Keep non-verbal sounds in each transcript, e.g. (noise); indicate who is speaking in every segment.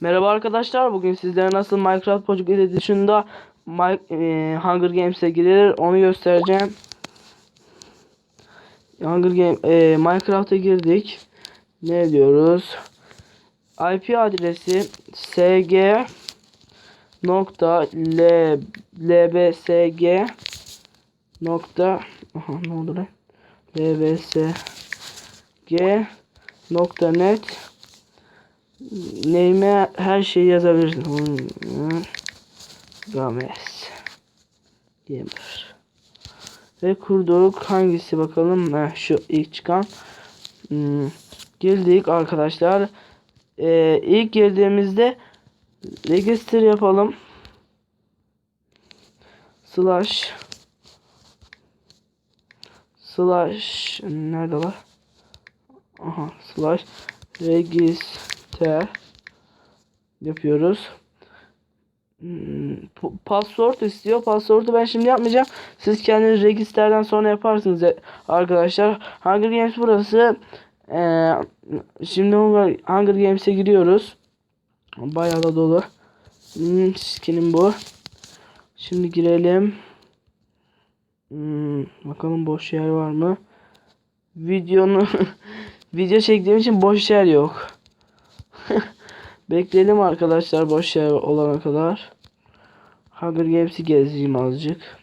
Speaker 1: Merhaba arkadaşlar. Bugün sizlere nasıl Minecraft Pocket Edition'da Mi- e, Hunger Games'e girilir onu göstereceğim. Hunger Game e, Minecraft'a girdik. Ne diyoruz? IP adresi sg nokta l lbsg nokta aha ne oldu lan? lbsg nokta net Neyime her şeyi yazabilirsin. Games. Gamer. Ve kurduk. Hangisi bakalım? Heh, şu ilk çıkan. Hmm. Girdik arkadaşlar. Ee, ilk girdiğimizde register yapalım. Slash slash nerede var? Aha slash register yapıyoruz. Hmm, password istiyor. Password'u ben şimdi yapmayacağım. Siz kendiniz registerden sonra yaparsınız e- arkadaşlar. Hunger Games burası. Ee, şimdi Hunger, Hunger Games'e giriyoruz. Bayağı da dolu. Hmm, skinim bu. Şimdi girelim. Hmm, bakalım boş yer var mı? Videonu (laughs) video çektiğim için boş yer yok. Bekleyelim arkadaşlar boş yer olana kadar. Hunger Games'i gezeyim azıcık.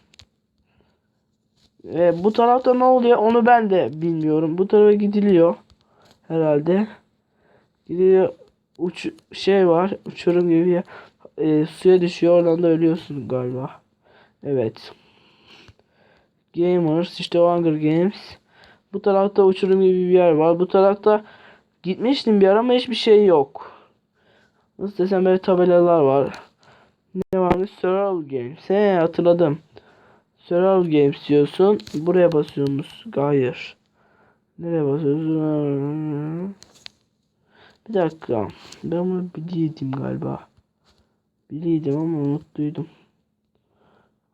Speaker 1: Ve bu tarafta ne oluyor onu ben de bilmiyorum. Bu tarafa gidiliyor. Herhalde. Gidiyor. Uç şey var. Uçurum gibi. E, suya düşüyor. Oradan da ölüyorsun galiba. Evet. Gamers işte Hunger Games. Bu tarafta uçurum gibi bir yer var. Bu tarafta gitmiştim bir ara ama hiçbir şey yok. Nasıl desem böyle tabelalar var. Ne varmış? Survival Games. He hatırladım. Survival Games diyorsun. Buraya basıyorsunuz. Hayır. Nereye basıyorsun? Bir dakika. Ben bunu biliyordum galiba. Biliyordum ama unuttuydum.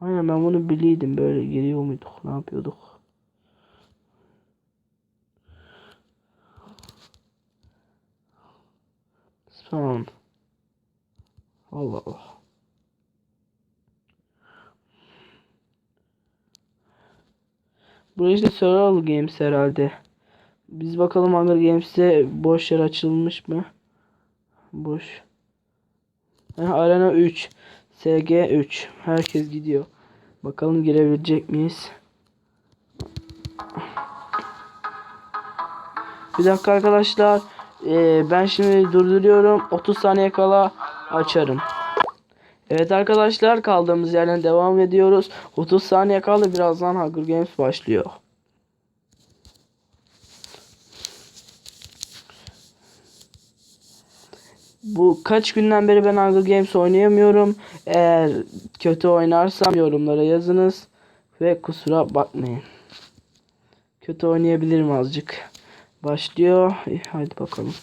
Speaker 1: Aynen ben bunu biliyordum. Böyle geliyor muyduk? Ne yapıyorduk? Spawn. Allah Allah. Burası işte Survival Games herhalde. Biz bakalım Hunger Games'te boş yer açılmış mı? Boş. Arena 3. SG 3. Herkes gidiyor. Bakalım girebilecek miyiz? Bir dakika arkadaşlar. Ee, ben şimdi durduruyorum. 30 saniye kala açarım. Evet arkadaşlar kaldığımız yerden devam ediyoruz. 30 saniye kaldı. Birazdan Hunger Games başlıyor. Bu kaç günden beri ben Hunger Games oynayamıyorum. Eğer kötü oynarsam yorumlara yazınız. Ve kusura bakmayın. Kötü oynayabilirim azıcık. Başlıyor. Hadi bakalım.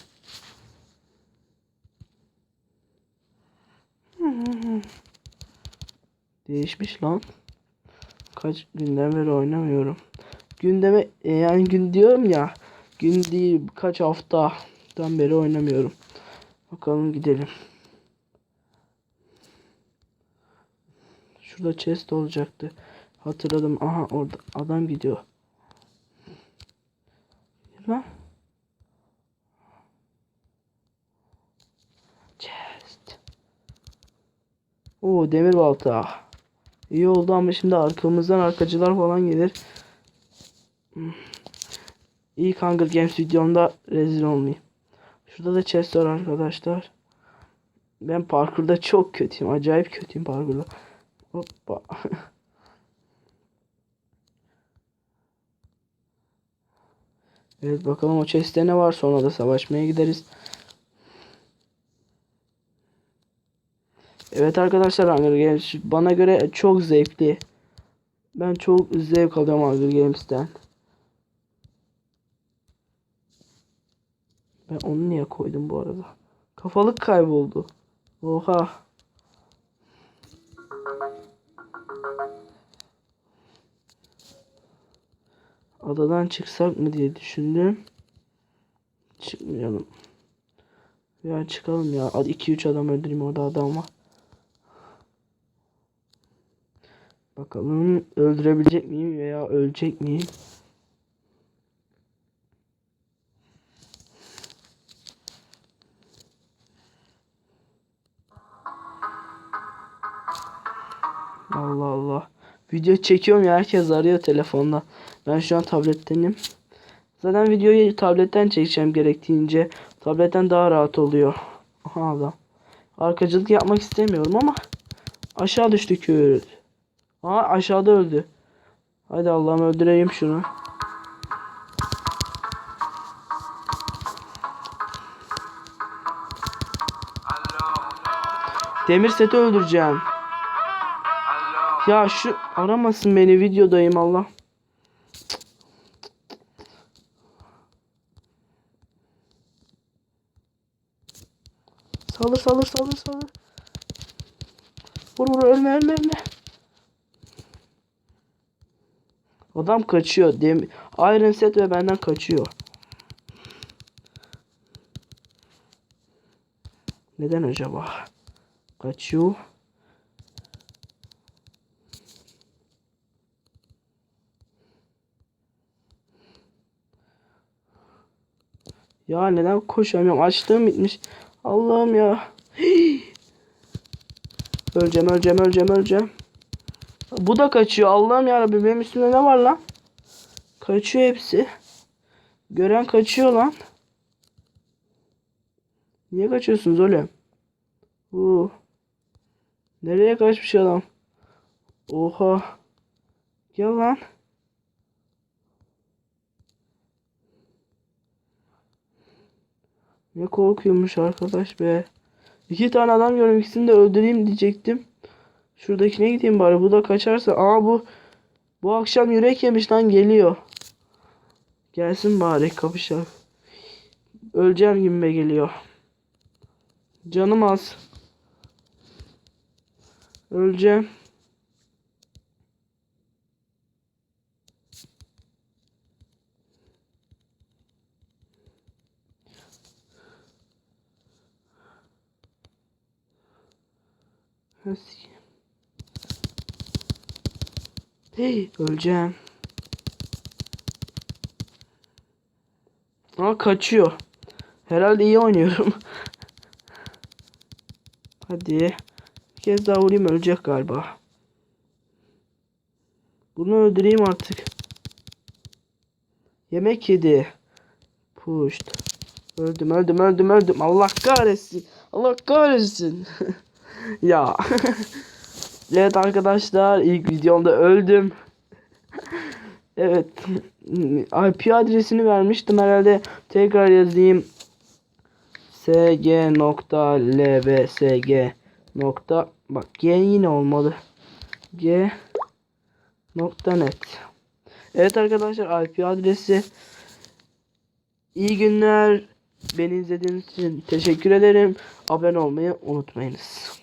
Speaker 1: Değişmiş lan. Kaç günden beri oynamıyorum. Gündeme e, yani gün diyorum ya. Gün değil kaç haftadan beri oynamıyorum. Bakalım gidelim. Şurada chest olacaktı. Hatırladım. Aha orada adam gidiyor. Lan. Chest. Oo demir balta. İyi oldu ama şimdi arkamızdan arkacılar falan gelir. İlk Hunger Games videomda rezil olmayayım. Şurada da chest var arkadaşlar. Ben parkurda çok kötüyüm. Acayip kötüyüm parkurda. Hoppa. (laughs) evet bakalım o chest'te ne var. Sonra da savaşmaya gideriz. Evet arkadaşlar Hunger Games bana göre çok zevkli. Ben çok zevk alıyorum Hunger Games'ten. Ben onu niye koydum bu arada? Kafalık kayboldu. Oha. Adadan çıksak mı diye düşündüm. Çıkmayalım. Ya çıkalım ya. Hadi 2-3 adam öldüreyim orada adam var. Bakalım öldürebilecek miyim veya ölecek miyim? Allah Allah. Video çekiyorum ya herkes arıyor telefonda. Ben şu an tablettenim. Zaten videoyu tabletten çekeceğim gerektiğince. Tabletten daha rahat oluyor. Aha adam. Arkacılık yapmak istemiyorum ama aşağı düştük. Aa aşağıda öldü. Hadi Allah'ım öldüreyim şunu. Demir seti öldüreceğim. Ya şu aramasın beni videodayım Allah. Salır salır salır salır. Vur vur ölme ölme ölme. Adam kaçıyor. Dem Iron set ve benden kaçıyor. Neden acaba? Kaçıyor. Ya neden koşamıyorum? Açlığım bitmiş. Allah'ım ya. Öleceğim, öleceğim, öleceğim, öleceğim. Bu da kaçıyor. Allah'ım ya benim üstümde ne var lan? Kaçıyor hepsi. Gören kaçıyor lan. Niye kaçıyorsunuz oğlum? Oo. Nereye kaçmış adam? Oha. Gel lan. Ne korkuyormuş arkadaş be. İki tane adam gördüm ikisini de öldüreyim diyecektim. Şuradakine gideyim bari. Bu da kaçarsa. Aa bu bu akşam yürek yemiş lan geliyor. Gelsin bari kapışak. Öleceğim gibime geliyor. Canım az. Öleceğim. Nasıl? Hey, öleceğim. Aa kaçıyor. Herhalde iyi oynuyorum. (laughs) Hadi. Bir kez daha vurayım ölecek galiba. Bunu öldüreyim artık. Yemek yedi. Pushed. Öldüm öldüm öldüm öldüm. Allah kahretsin. Allah kahretsin. (laughs) ya. (laughs) evet arkadaşlar ilk videomda öldüm. evet. IP adresini vermiştim herhalde. Tekrar yazayım. sg.lvsg nokta bak g yine olmalı. g nokta net. Evet arkadaşlar IP adresi. İyi günler. Beni izlediğiniz için teşekkür ederim. Abone olmayı unutmayınız.